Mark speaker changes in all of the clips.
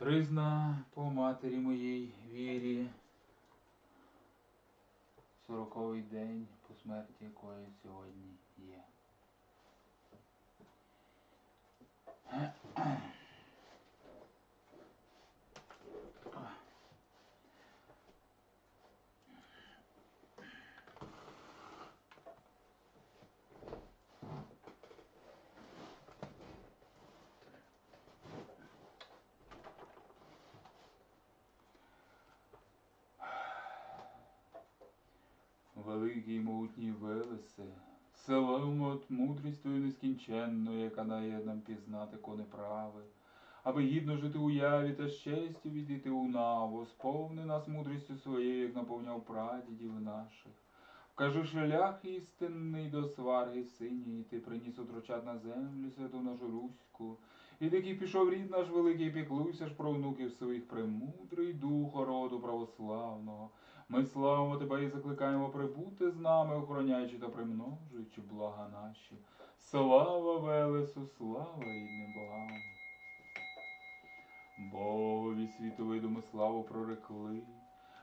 Speaker 1: Тризна по матері моїй вірі. Сороковий день по смерті якої сьогодні є. Великий і могутній Велесе, славимо от мудрість твою нескінченну, яка дає нам пізнати кони прави, аби гідно жити у яві та з честю відійти у наву, сповни нас мудрістю своєю, як наповняв прадідів наших. Вкажи шлях істинний до сварги синьої, ти приніс отрочат на землю святу нашу Руську. Від який пішов рід наш великий, піклуйся ж про внуків своїх премудрий дух роду православного. Ми славимо тебе і закликаємо прибути з нами, охороняючи та примножуючи блага наші. Слава Велесу, слава рідним богам. Богові світовидому славу прорекли,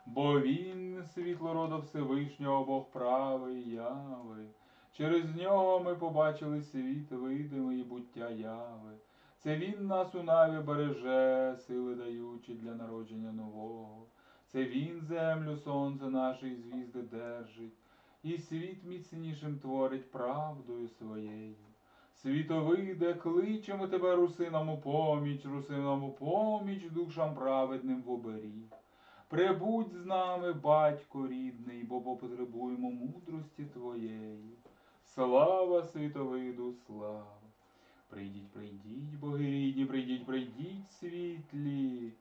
Speaker 1: бо він світло рода Всевишнього, Бог правий яви. Через нього ми побачили світ видимий і буття яви. Це він нас у наві береже, сили даючи для народження нового. Це він землю, сонце наше і звізди держить, і світ міцнішим творить правдою своєю. Світовиде, кличемо тебе, русинам у поміч, русинам у поміч, душам праведним в оберіг. Прибудь з нами, батько рідний, бо потребуємо мудрості твоєї. Слава світовиду, слава! Прийдіть, прийдіть, боги рідні, прийдіть, прийдіть, світлі.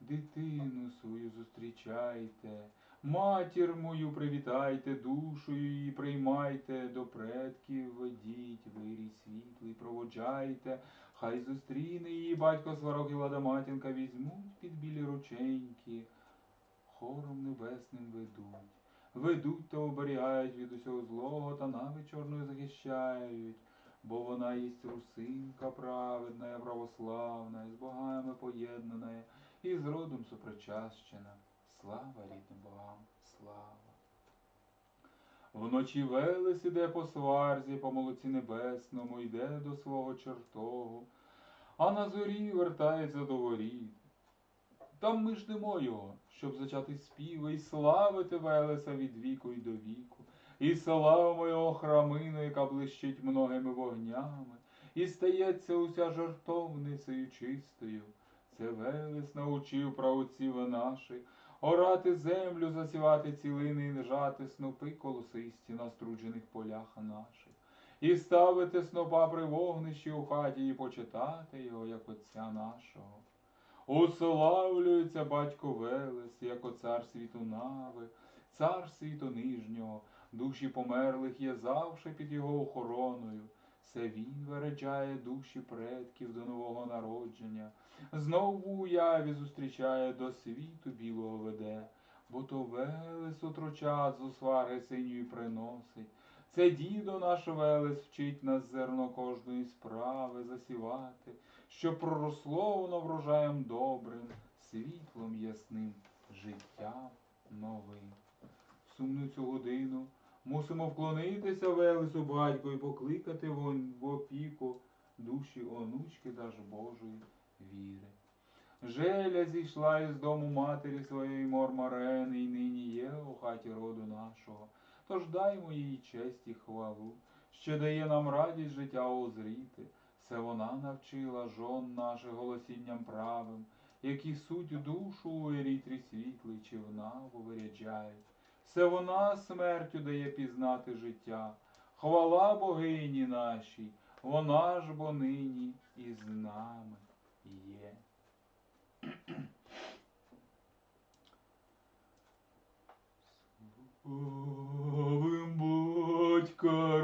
Speaker 1: Дитину свою зустрічайте, матір мою привітайте, душу її приймайте, до предків ведіть, вирій світлий, проводжайте, хай зустріне її батько сварог і лада матінка візьмуть під білі рученьки, хором небесним ведуть, ведуть та оберігають від усього злого та нави чорною захищають. Бо вона єсть русинка праведна, православна, з богами поєднана, і з родом сопричащена. Слава рідним богам, слава. Вночі Велес іде по сварзі, по молоці небесному, йде до свого чертогу, а на зорі вертається до воріт. Там ми ждемо його, щоб зачати співи і славити Велеса від віку й до віку. І славимо його храмину, яка блищить многими вогнями, і стається уся жартовницею чистою. Це Велес научив праотців наших орати землю, засівати цілини і жати снопи колосисті на струджених полях наших, і ставити снопа при вогнищі у хаті і почитати його, як отця нашого. Уславлюється батько Велес, як оцар світу нави, цар світу нижнього, душі померлих є завше під його охороною. Це він вереджає душі предків до нового народження, знов в уяві зустрічає до світу білого веде, бо то Велес отрочат з свари синьої приносить. Це дідо наш Велес вчить нас зерно кожної справи засівати, щоб проросло воно врожаєм добрим, світлом ясним, життям новим. Сумну цю годину мусимо вклонитися Велесу батьку і покликати в опіку душі онучки та ж Божої віри. Желя зійшла із дому матері своєї Мормарени, і нині є у хаті роду нашого. Тож даймо їй честь і хвалу, що дає нам радість життя озріти. Все вона навчила жон наших голосінням правим, які суть душу у ерітрі світлий чи в наву виряджають. Все вона смертю дає пізнати життя. Хвала богині нашій, вона ж бо нині і з нами є. Славим батька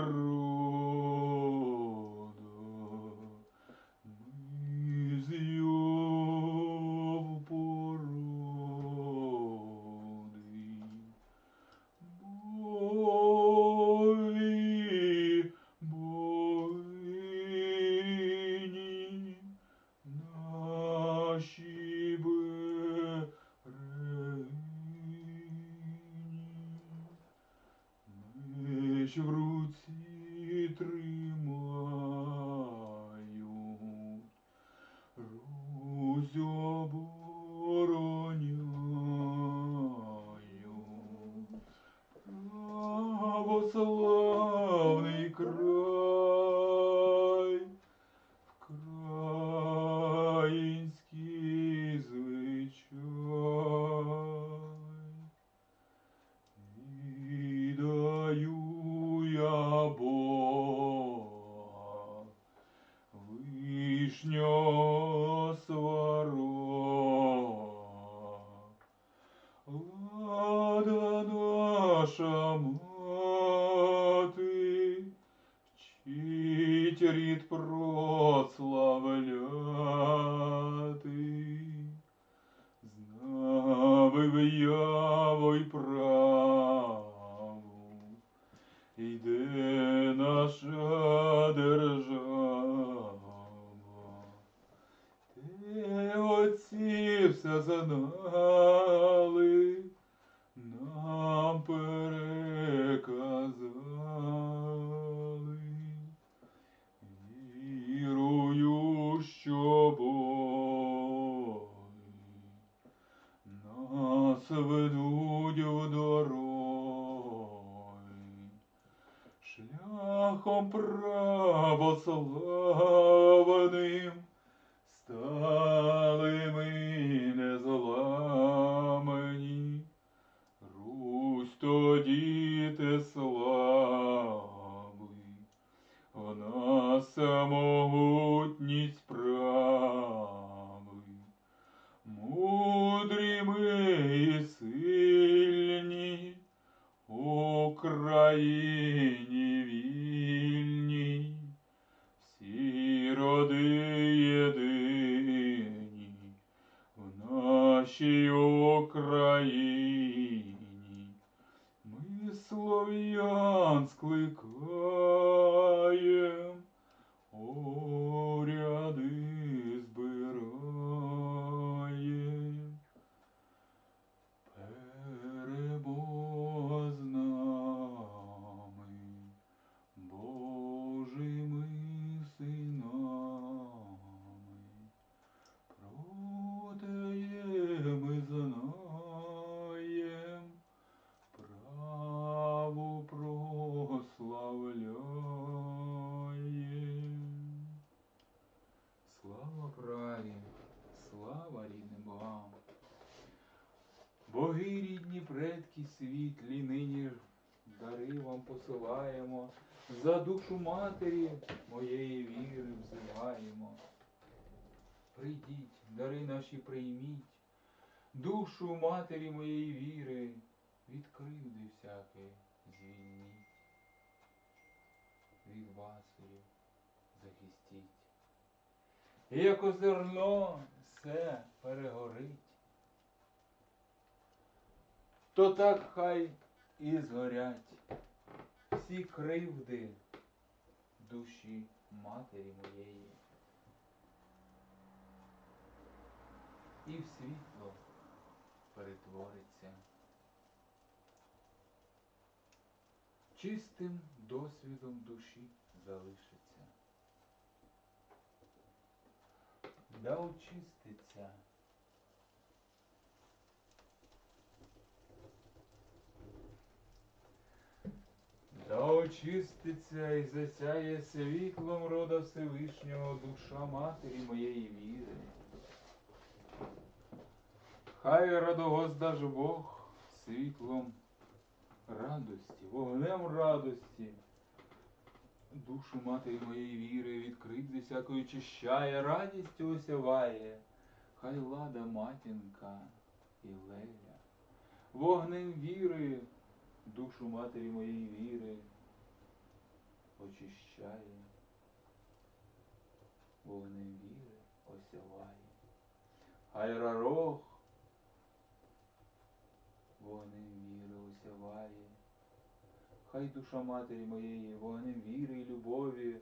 Speaker 1: шляхом православним стали ми незламані. Русь тоді те слави, в нас могутність прави. Мудрі ми і сильні, Україні вільні, всі роди єдині в нашій Україні. Ми слов'ян скликаєм, оряди збираєм. Перемога з нами, Божими синами, проте ми знаєм, праву прославляєм. Слава праві, слава рідним богам. Боги рідні, предки світлі, нині ж дари вам посилаємо, за душу матері моєї віри взиваємо. Прийдіть, дари наші прийміть, душу матері моєї віри, від кривди всяке звільніть, від василів захистіть. І як озерно все перегорить, то так хай і згорять всі кривди душі матері моєї. І в світло перетвориться. Чистим досвідом душі залишиться. Да очиститься. Да очиститься і засяє світлом рода Всевишнього душа матері моєї віри. Хай радогоздаж Бог світлом радості, вогнем радості. Душу матері моєї віри від кривди всякої чищає, радістю осяває. Хай лада матінка і леля, вогнем віри, душу матері моєї віри очищає, вогнем віри осяває. Хай рарох вогнем віри осяває. Хай душа матері моєї вогнем віри і любові,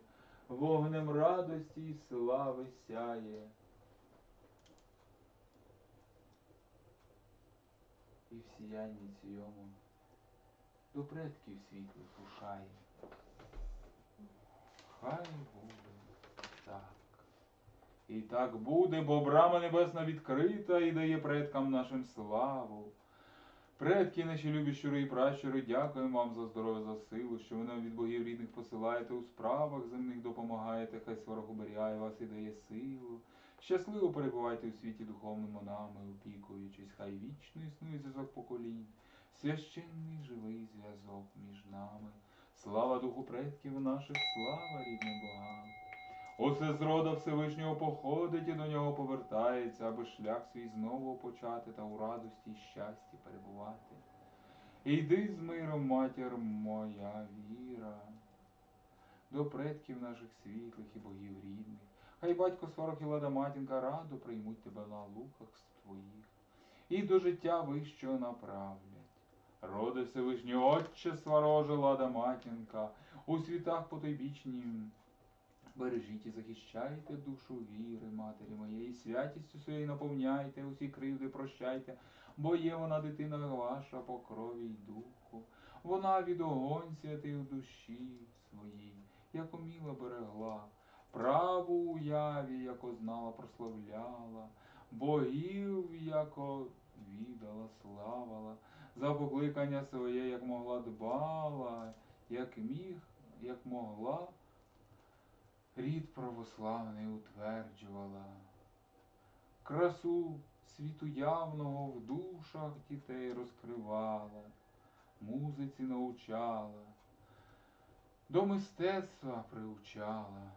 Speaker 1: вогнем радості і слави сяє. І в сіянні цьому до предків світлих рушає. Хай буде так. І так буде, бо брама небесна відкрита і дає предкам нашим славу. Предки наші любі щури і пращури, дякуємо вам за здоров'я, за силу, що ви нам від богів рідних посилаєте у справах земних допомагаєте, хай сварог оберігає вас і дає силу. Щасливо перебувайте у світі духовному нами, опікуючись, хай вічно існує зв'язок поколінь, священний живий зв'язок між нами. Слава духу предків наших, слава рідним богам. Усе з рода Всевишнього походить і до нього повертається, аби шлях свій знову почати та у радості й щасті перебувати. Іди з миром, матір моя віра, до предків наших світлих і богів рідних. Хай батько сварок і лада матінка раду приймуть тебе на луках твоїх, і до життя вищого направлять. Роди Всевишній Отче свароже лада матінка, у світах потойбічнім. Бережіть і захищайте душу віри, матері моєї, святістю своєю наповняйте, усі кривди прощайте, бо є вона дитина ваша по крові й духу. Вона від огонь святий у душі своїй, як уміла берегла, праву уяві, яко знала, прославляла, богів, яко відала, славила, за покликання своє, як могла дбала, як міг, як могла. Рід православний утверджувала, красу світу явного в душах дітей розкривала, музиці научала, до мистецтва приучала.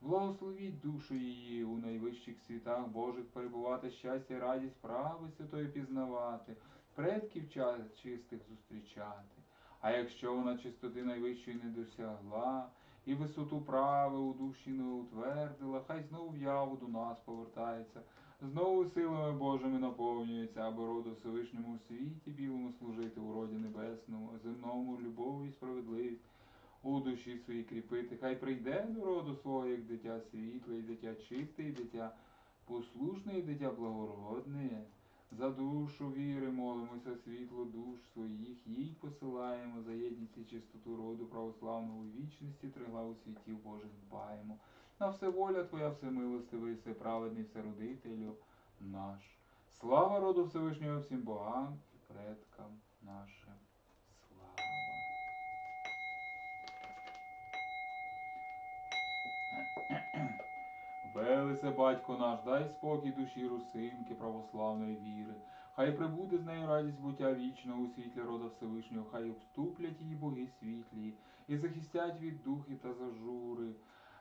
Speaker 1: Благословіть душу її у найвищих світах Божих перебувати, щастя, радість, прави святої пізнавати, предків чистих зустрічати. А якщо вона чистоти найвищої не досягла, і висоту прави у душі не утвердила, хай знову в яву до нас повертається, знову силами Божими наповнюється, аби роду Всевишньому у світі білому служити у роді небесному, земному любові і справедливість у душі своїй кріпити. Хай прийде до роду свого, як дитя світле, і дитя чисте, і дитя послушне, і дитя благородне. За душу віри молимося, світло душ своїх, їй посилаємо за єдність і чистоту роду православного у вічності, триглаву світів Божих дбаємо. На все воля Твоя, всемилостивий, всеправедний, всеродителю наш. Слава роду Всевишнього всім богам і предкам нашим. Слава. Велисе батько наш, дай спокій душі русинки православної віри. Хай прибуде з нею радість буття вічного у світлі рода Всевишнього, хай обступлять її боги світлі, і захистять від духи та зажури.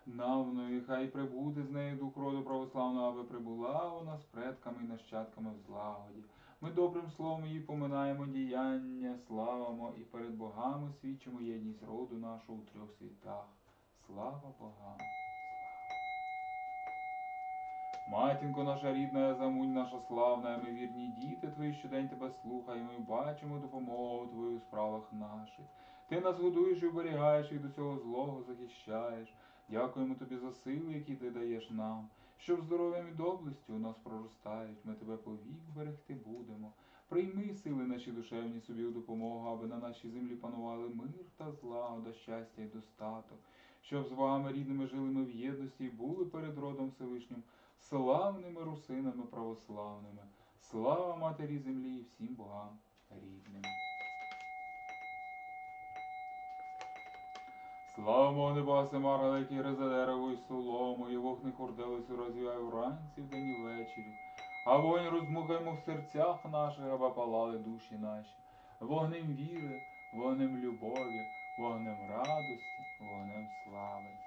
Speaker 1: Навної, хай прибуде з нею дух роду православного, аби прибула вона з предками і нащадками в злагоді. Ми добрим словом її поминаємо діяння, славимо і перед богами свідчимо єдність роду нашого у трьох світах. Слава богам! Матінко наша рідна, замунь наша славна, ми вірні діти твої щодень тебе слухаємо і бачимо допомогу твою у справах наших. Ти нас годуєш і оберігаєш і до цього злого захищаєш. Дякуємо тобі за сили, які ти даєш нам, щоб здоров'ям і доблестю у нас проростають. Ми тебе повік берегти будемо. Прийми сили наші душевні собі у допомогу, аби на нашій землі панували мир та злагода, щастя і достаток, щоб з вами рідними жили ми в єдності і були перед родом Всевишнім славними русинами православними. Слава Матері землі і всім богам рідним. Слава Богу, неба Семара, які гризе дерево і солому, і вогни хорделицю розвіває вранці, вдень і ввечері. А вогонь роздмухаємо в серцях наших, аби палали душі наші. Вогнем віри, вогнем любові, вогнем радості, вогнем слави.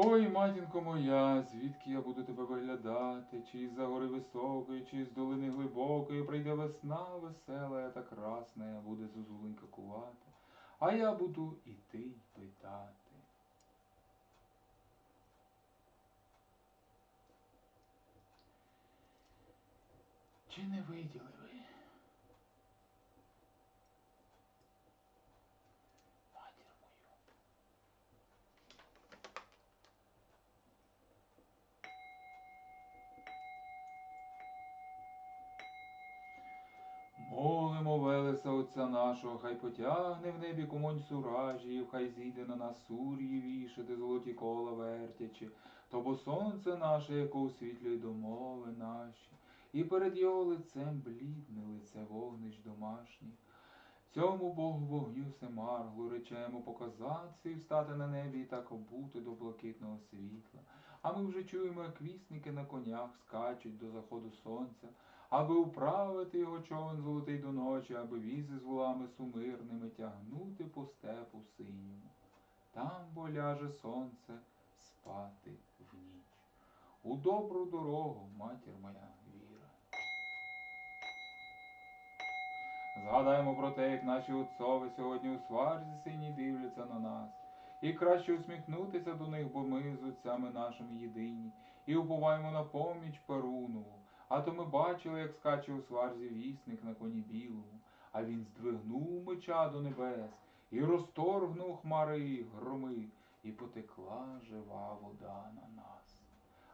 Speaker 1: Ой, матінко моя, звідки я буду тебе виглядати, чи із-за гори високої, чи з долини глибокої, прийде весна весела та красна, буде зозуленька кувати, а я буду іти й питати. Чи не виділи ви? Матір мою. Молимо велес Отця нашого, хай потягне в небі комонь суражів, хай зійде на нас сур'ї вішати, золоті кола вертячи, то бо сонце наше, яке освітлює домови наші, і перед його лицем блідне лице вогнищ домашніх. Цьому Богу вогню всемарглу речемо показатися і встати на небі і так обути до блакитного світла. А ми вже чуємо, як вісники на конях скачуть до заходу сонця, аби управити його човен золотий до ночі, аби візи з волами сумирними тягнути по степу синьому. Там бо ляже сонце спати в ніч. У добру дорогу, матір моя віра. Згадаємо про те, як наші отцови сьогодні у сварзі синій дивляться на нас. І краще усміхнутися до них, бо ми з отцями нашими єдині, і уповаємо на поміч Перунову. А то ми бачили, як скаче у сварзі вісник на коні білому, а він здвигнув меча до небес, і розторгнув хмари і громи, і потекла жива вода на нас.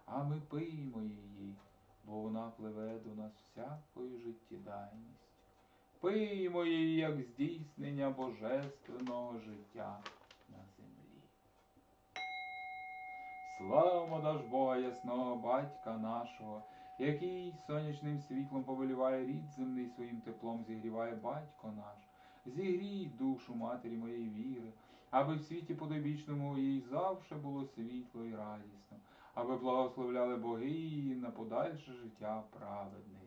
Speaker 1: А ми пиймо її, бо вона пливе до нас всякою життєдайністю. Пиймо її, як здійснення божественного життя на землі. Слава даж Бога ясного батька нашого, який сонячним світлом повеліває рід земний своїм теплом зігріває батько наш. Зігрій душу матері моєї віри, аби в світі подобічному їй завше було світло і радісно, аби благословляли боги її на подальше життя праведне.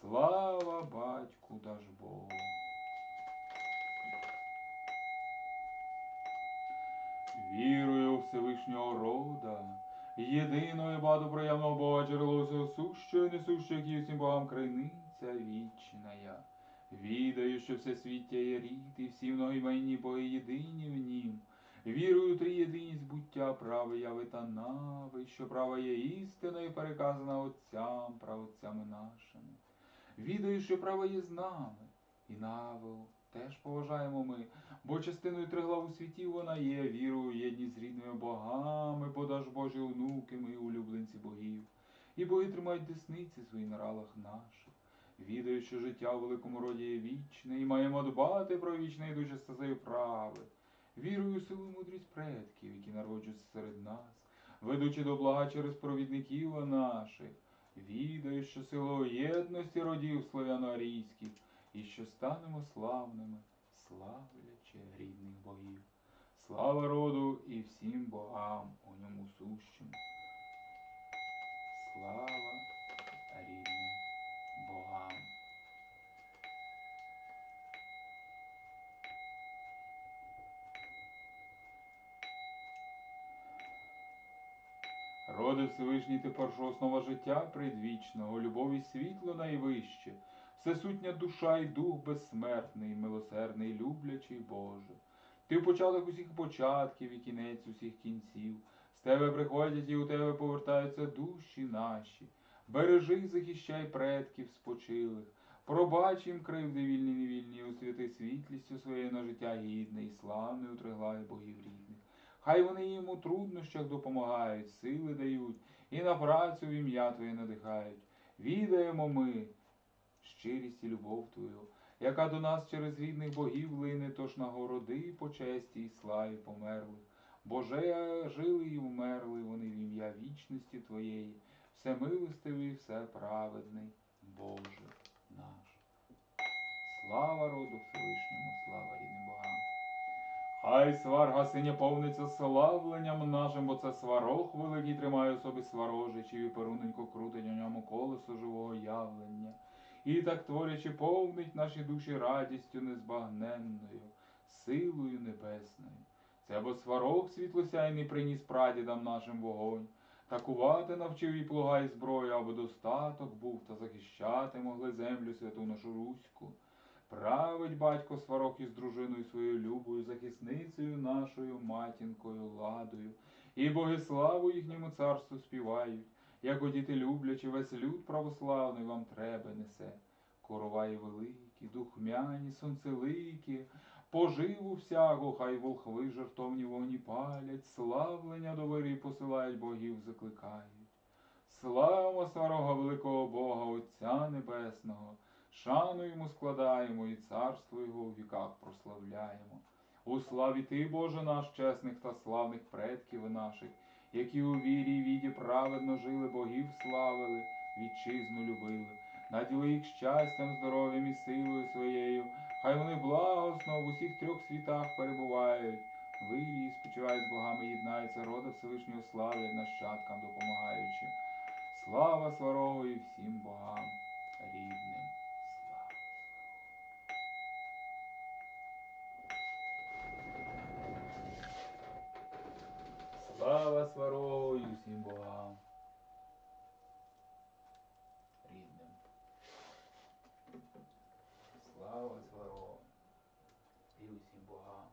Speaker 1: Слава батьку даж Богу. Вірую Всевишнього рода, єдиного і багатопроявного Бога джерело сущого і несущого, як і усім богам крайниця вічна. я. Відаю, що всесвіття є рід, і всі многоіменні боги єдині в нім. Вірую у триєдиність буття, прави яви та нави, що права є істина і переказана отцям, праотцями нашими. Відаю, що право є з нами, і наву теж поважаємо ми, бо частиною триглав у світі вона є, вірую у єдність з рідними богами, подаж Божі онуки, ми улюбленці богів. І боги тримають десниці свої на ралах наших. Відаю, що життя у великому роді є вічне, і маємо дбати про вічне ідуче стазею прави. Вірую силу і мудрість предків, які народжуються серед нас, ведучи до блага через провідників наших. Відаю, що силою єдності родів славяно-арійських, і що станемо славними, славлячи рідних богів. Слава роду і всім богам у ньому сущим. Слава рідним богам. Роди Всевишній ти перша основа життя предвічного, любов і світло найвище, всесутня душа і дух безсмертний, милосердний, люблячий Боже. Ти початок усіх початків і кінець усіх кінців. З тебе приходять і у тебе повертаються душі наші. Бережи захищай предків спочилих, пробач їм кривди вільні невільні, освяти світлістю своєю на життя гідне і славне у триглаві богів рідних. Хай вони їм у труднощах допомагають, сили дають і на працю в ім'я Твоє надихають. Відаємо ми щирість і любов Твою, яка до нас через рідних богів лине, тож нагороди по честі і славі померлих. Боже, жили і вмерли вони в ім'я вічності Твоєї, всемилостивий, всеправедний, Боже наш. Слава роду Всевишньому, слава рідним богам. Хай сварга синя повниться славленням нашим, бо це сварог великий тримає у собі сварожичів і перуненько крутить у ньому колесо живого явлення. І так творячи, повнить наші душі радістю незбагненною, силою небесною. Це бо сварог світлосяйний приніс прадідам нашим вогонь, такувати навчив і плуга і зброю, аби достаток був та захищати могли землю святу нашу Руську. Править батько сварок із дружиною своєю любою, захисницею нашою матінкою ладою, і боги славу їхньому царству співають, як одіти люблячи, весь люд православний вам треба несе. Короваї великі, духмяні, сонцеликі, поживу всяку, хай волхви жертовні вогні палять, славлення до вирі посилають богів, закликають. Слава сварога великого Бога, Отця Небесного, Шану йому складаємо і царство його у віках прославляємо. У славі ти, Боже наш, чесних та славних предків наших, які у вірі й віді праведно жили, богів славили, вітчизну любили, наділи їх щастям, здоров'ям і силою своєю, хай вони благосно в усіх трьох світах перебувають. Вирі спочивають з богами, єднаються, рода Всевишнього славлять нащадкам допомагаючи. Слава сварогу і всім богам рідним. Слава сварогу і всім богам рідним. Слава сварогу і усім богам.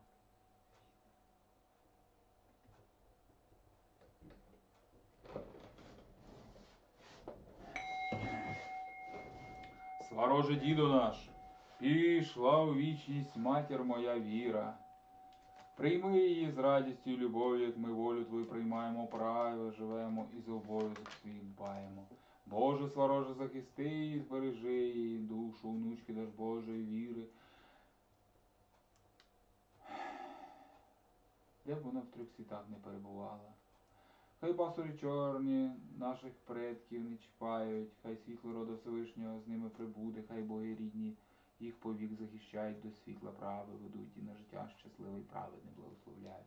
Speaker 1: Свароже дідо наш, пішла у вічність матір моя віра. Прийми її з радістю і любов'ю, як ми волю твою приймаємо, правильно живемо і за обов'язок свій дбаємо. Боже, свароже, захисти її, збережи її душу, внучки даш Божої віри. Де б вона в трьох світах не перебувала. Хай басурі чорні наших предків не чіпають, хай світло роду Всевишнього з ними прибуде, хай боги рідні їх повік захищають, до світла прави ведуть і на життя щасливе і праведне благословляють.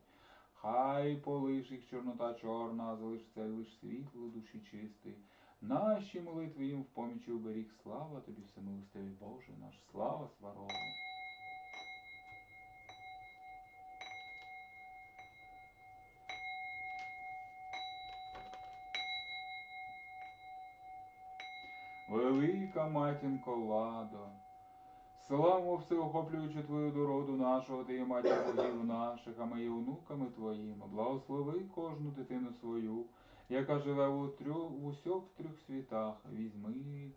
Speaker 1: Хай полиш їх чорнота чорна, залишиться лиш світло душі чистої. Наші молитви їм в помічі оберіг. Слава тобі, всемилостивий Боже наш, слава сварогу. Велика матінко ладо, славу всеохоплюючи твою дороду нашого, ти є матір богів наших, а ми є онуками твоїми. Благослови кожну дитину свою, яка живе у, трьох, у усьох трьох світах. Візьми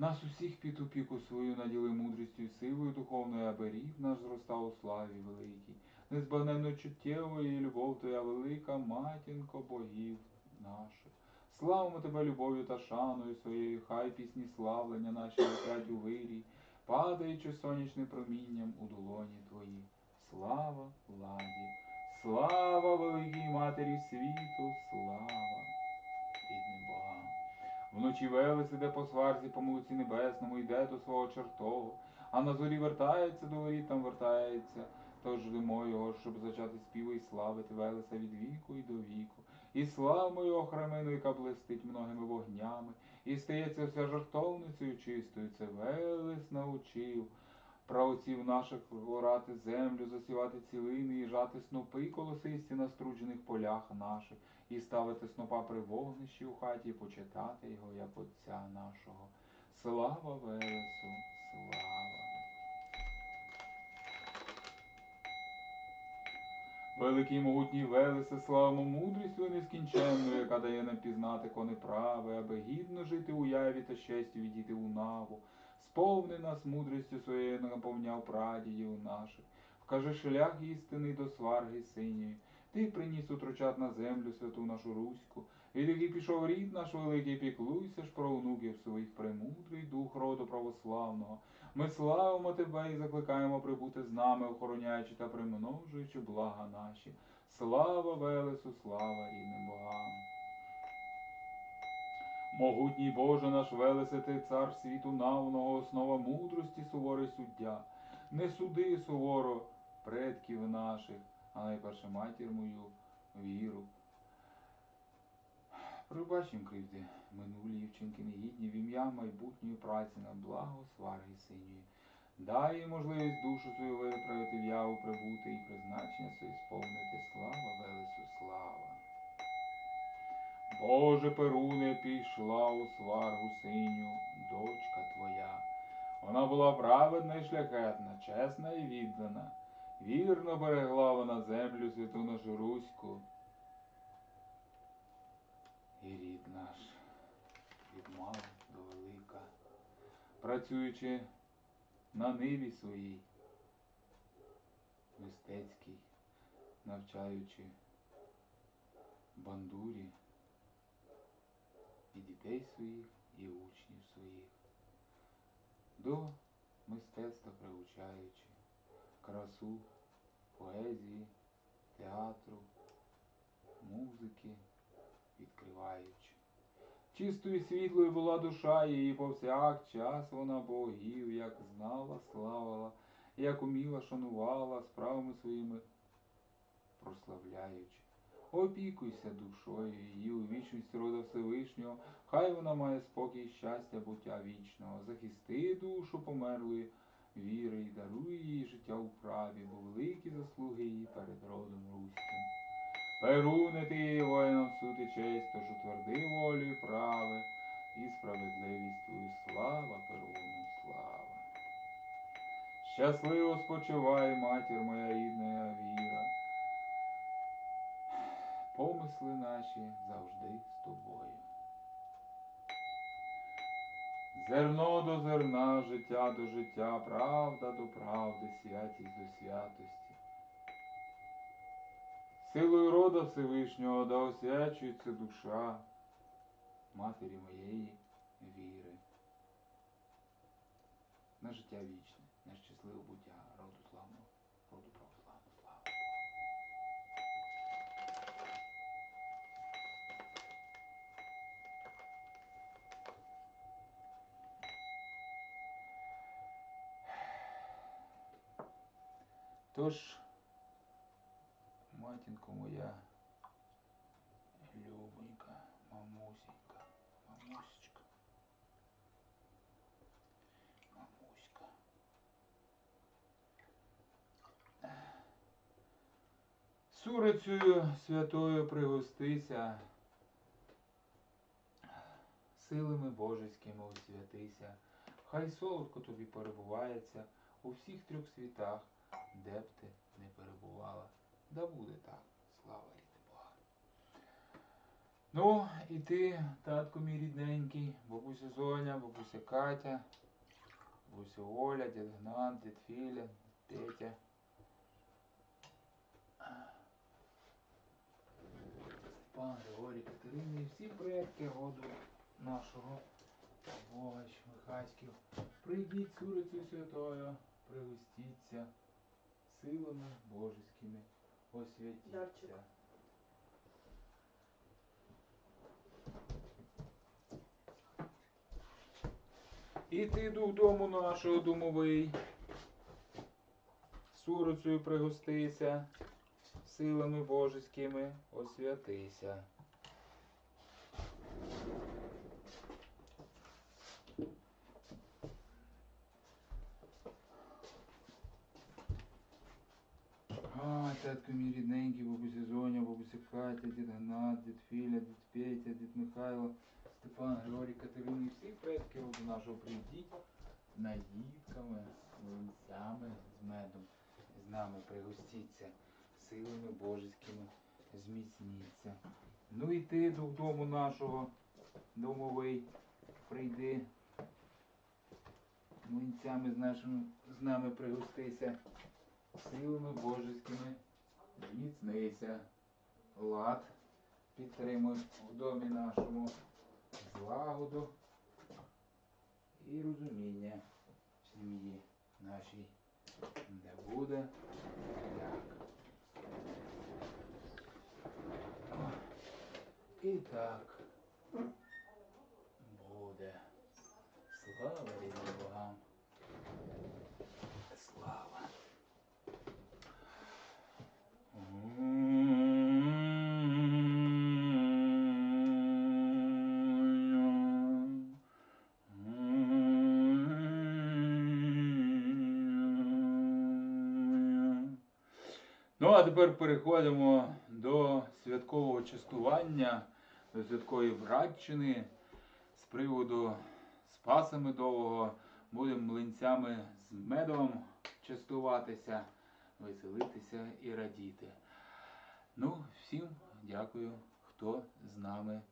Speaker 1: нас усіх під опіку свою, наділи мудрістю і силою духовною, аби рід наш зростав у славі великій. Незбагненно чуттєвою любов твоя велика, матінко богів наших. Славимо тебе любов'ю та шаною своєю, хай пісні славлення наші летять у вирі, падаючи сонячним промінням у долоні твої. Слава владі, слава великій матері світу, слава рідним богам. Вночі Велес іде по сварзі, по молоці небесному, йде до свого чертогу, а на зорі вертається до воріт, там вертається. Тож ждемо його, щоб зачати співи і славити Велеса від віку і до віку. І славимо його храмину, яка блистить многими вогнями, і стається вся жартовницею чистою. Це Велес научив Правоців наших орати землю, засівати цілини, і жати снопи колосисті на струджених полях наших, і ставити снопа при вогнищі у хаті, і почитати його як Отця нашого. Слава Велесу, слава! Великий могутній Велесе, славимо мудрістю нескінченну, яка дає нам пізнати кони прави, аби гідно жити у яві та щастю відійти у наву. Сповни нас мудрістю своєю наповняв прадідів наших. Вкажи шлях істинний до сварги синьої. Ти приніс утрочат на землю святу нашу Руську, від який пішов рід наш великий, піклуйся ж про онуків своїх премудрий дух роду православного. Ми славимо тебе і закликаємо прибути з нами, охороняючи та примножуючи блага наші. Слава Велесу, слава рідним богам. Могутній Боже наш Велесе, ти цар світу навного, основа мудрості, суворий суддя. Не суди суворо предків наших, а найперше матір мою віру. Пробач кривди, минулі і вчинки негідні в ім'я майбутньої праці на благо сварги синьої. Дай їй можливість душу свою виправити в яву прибути і призначення своє сповнити. Слава Велесу, слава. Боже Перуне, пішла у сваргу синю, дочка твоя. Вона була праведна і шляхетна, чесна і віддана. Вірно берегла вона землю святу нашу Руську. І рід наш від мала до велика, працюючи на ниві своїй, мистецькій, навчаючи бандурі і дітей своїх, і учнів своїх. до мистецтва приучаючи, красу, поезії, театру, музики відкриваючи. Чистою світлою була душа її повсякчас вона богів, як знала, славила, як уміла, шанувала, справами своїми прославляючи. Опікуйся душою її у вічність рода Всевишнього, хай вона має спокій, щастя, буття вічного, захисти душу померлої віри і даруй їй життя у праві, бо великі заслуги її перед родом руським. Перуне ти воїнам суд і честь, тож утверди волю і прави, і справедливість твою слава, Перуну, слава. Щасливо спочивай, матір моя рідна віра. Помисли наші завжди з тобою. Зерно до зерна, життя до життя, правда до правди, святість до святості. Силою рода Всевишнього да освячується душа матері моєї віри. На життя вічне, на щасливе буття роду славного, роду православного слава. Тож, Сурицею святою пригостися, силами божеськими освятися, хай солодко тобі перебувається у всіх трьох світах, де б ти не перебувала. Да буде так, слава рідне Бога. Ну, і ти, татко мій рідненький, бабуся Зоня, бабуся Катя, бабуся Оля, дід Гнат, дід Філя, Петя. Степан, Григорій, Катерина і всі предки роду нашого Богач, Михаськів. Прийдіть цурицю святою, пригостіться силами божеськими освятіться. І ти дух дому нашого домовий, сурицею пригостися, силами божеськими освятися. А, татко мій рідненький, бабуся Зоня, бабуся Катя, дід Гнат, дід Філя, дід Петя, дід Михайло, Степан, Григорій, Катерина, і всі предки роду нашого прийдіть наїдками, млинцями з медом, з нами пригостіться, силами божеськими зміцніться. Ну і ти до дому нашого, домовий, прийди, млинцями з, нашими, з нами пригостися, силами божеськими зміцнися, лад підтримуй в домі нашому, злагоду і розуміння в сім'ї нашій, де буде як. О, І так буде. Слава рідним богам. Слава. Ну, а тепер переходимо до святкового частування, до святкової братчини з приводу Спаса Медового. Будемо млинцями з медом частуватися, веселитися і радіти. Ну, всім дякую, хто з нами